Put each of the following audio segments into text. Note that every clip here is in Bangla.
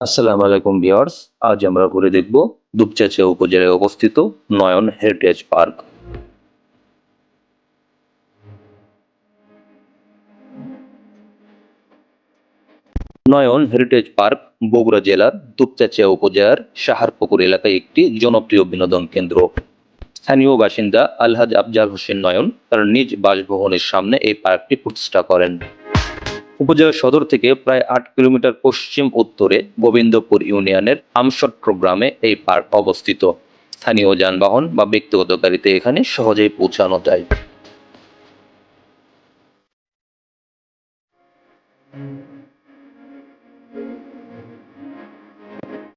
আসসালামু আলাইকুম ভিউয়ার্স, আজ আমরা ঘুরে দেখব দুপচাচিয়া উপজেলায় অবস্থিত Nayan heritage park. Nayan heritage park Bogura জেলার দুপচাচিয়া উপজেলার সাহারপুকুর এলাকায় একটি জনপ্রিয় বিনোদন কেন্দ্র। স্থানীয় বাসিন্দা আলহাজ আফজাল হোসেন নয়ন তার নিজ বাসভবনের সামনে এই পার্কটি প্রতিষ্ঠা করেন। উপজেলা সদর থেকে প্রায় আট কিলোমিটার পশ্চিম উত্তরে গোবিন্দপুর ইউনিয়নের আমসট্র গ্রামে এই পার্ক অবস্থিত। স্থানীয় যানবাহন বা ব্যক্তিগত গাড়িতে এখানে সহজেই পৌঁছানো যায়।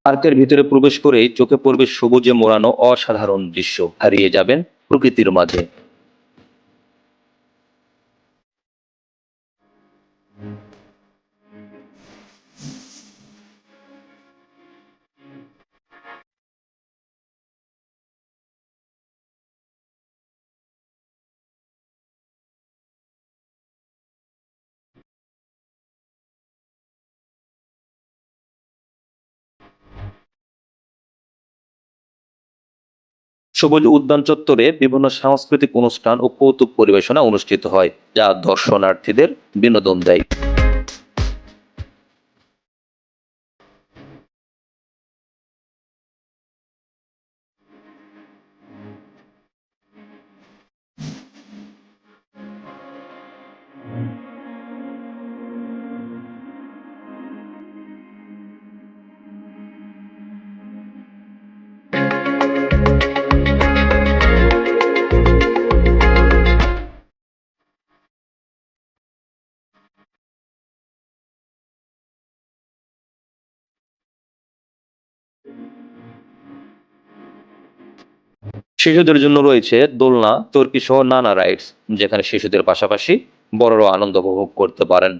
পার্কের ভিতরে প্রবেশ করেই চোখে পড়বে সবুজে মোড়ানো অসাধারণ দৃশ্য। হারিয়ে যাবেন প্রকৃতির মাঝে। সবুজ উদ্যান চত্বরে বিভিন্ন সাংস্কৃতিক অনুষ্ঠান ও কৌতুক পরিবেশনা অনুষ্ঠিত হয়, যা দর্শনার্থীদের বিনোদন দেয়। শিশুদের জন্য রয়েছে দোলনা, তর্কি সহ নানা রাইডস যেখানে শিশুদের পাশাপাশি বড়রাও আনন্দ উপভোগ করতে পারেন।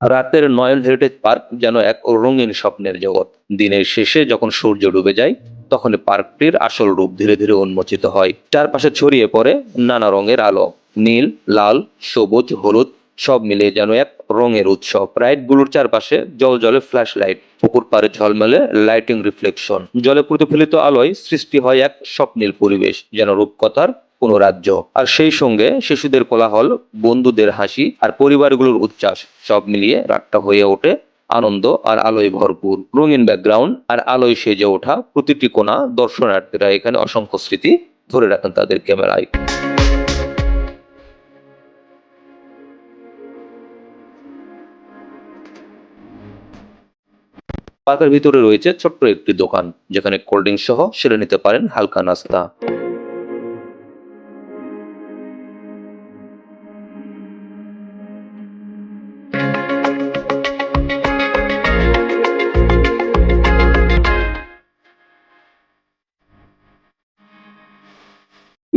রাতের নয়ন হেরিটেজ পার্ক যেন এক রঙিন স্বপ্নের জগৎ। দিনের শেষে যখন সূর্য ডুবে যায়, তখন পার্কটির আসল রূপ ধীরে ধীরে উন্মোচিত হয়। চারপাশে ছড়িয়ে পড়ে নানা রঙের আলো। নীল, লাল, সবুজ, হলুদ, সব মিলে যেন এক রঙের উৎসব। রাইডগুলোর চারপাশে জল জলে ফ্ল্যাশ লাইট পুকুর পাড়ে ঝলমলে লাইটিং রিফ্লেকশন। জলে প্রতিফলিত আলোয় সৃষ্টি হয় এক স্বপ্নীল পরিবেশ, যেন রূপকথার কোনো রাজ্য আর সেই সঙ্গে শিশুদের কোলাহল, বন্ধুদের হাসি আর পরিবারগুলোর উচ্ছ্বাস সব মিলিয়ে রাতটা হয়ে ওঠে আনন্দ আর আলোয় ভরপুর। রঙিন ব্যাকগ্রাউন্ড আর আলোয় সেজে ওঠা প্রতিটি কোণা দর্শনার্থীরা এখানে অসংখ্য স্মৃতি ধরে রাখেন তাদের ক্যামেরায়। পার্কের ভিতরে রয়েছে ছোট্ট একটি দোকান, যেখানে কোল্ড ড্রিঙ্কস সহ সেরে নিতে পারেন হালকা নাস্তা।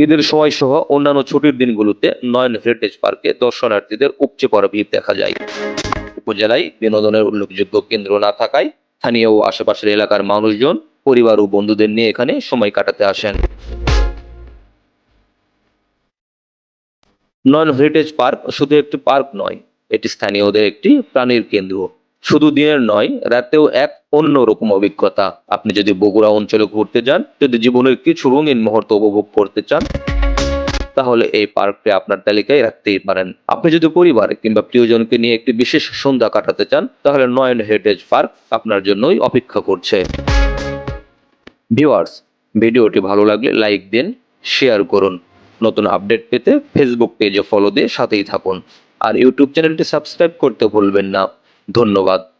ঈদের সময় সহ অন্যান্য ছুটির দিনগুলোতে নয়ন হেরিটেজ পার্কে দর্শনার্থীদের উপচে পড়া ভিড় দেখা যায়। উপজেলায় বিনোদনের উল্লেখযোগ্য কেন্দ্র না থাকায় স্থানীয় ও আশেপাশের এলাকার মানুষজন, পরিবার ও বন্ধুদের নিয়ে এখানে সময় কাটাতে আসেন। নয়ন হেরিটেজ পার্ক শুধু একটি পার্ক নয়, এটি স্থানীয়দের একটি প্রাণীর কেন্দ্র। শুধু দিনের নয়, রাতেও এক অন্যরকম অভিজ্ঞতা। আপনি যদি বগুড়া অঞ্চলে ঘুরতে যান, যদি জীবনের কিছু রঙিন মুহূর্ত উপভোগ করতে চান, তাহলে এই পার্কটি আপনার তালিকায় রাখতেই পারেন। আপনি যদি পরিবার কিংবা প্রিয়জনকে নিয়ে একটি বিশেষ সন্ধ্যা কাটাতে চান, তাহলে নয়ন হেরিটেজ পার্ক আপনার জন্যই অপেক্ষা করছে। ভিউয়ার্স, ভিডিওটি ভালো লাগলে লাইক দিন, শেয়ার করুন। নতুন আপডেট পেতে ফেসবুক পেজে ফলো দিয়ে সাথেই থাকুন। আর ইউটিউব চ্যানেলটি সাবস্ক্রাইব করতে ভুলবেন না। ধন্যবাদ।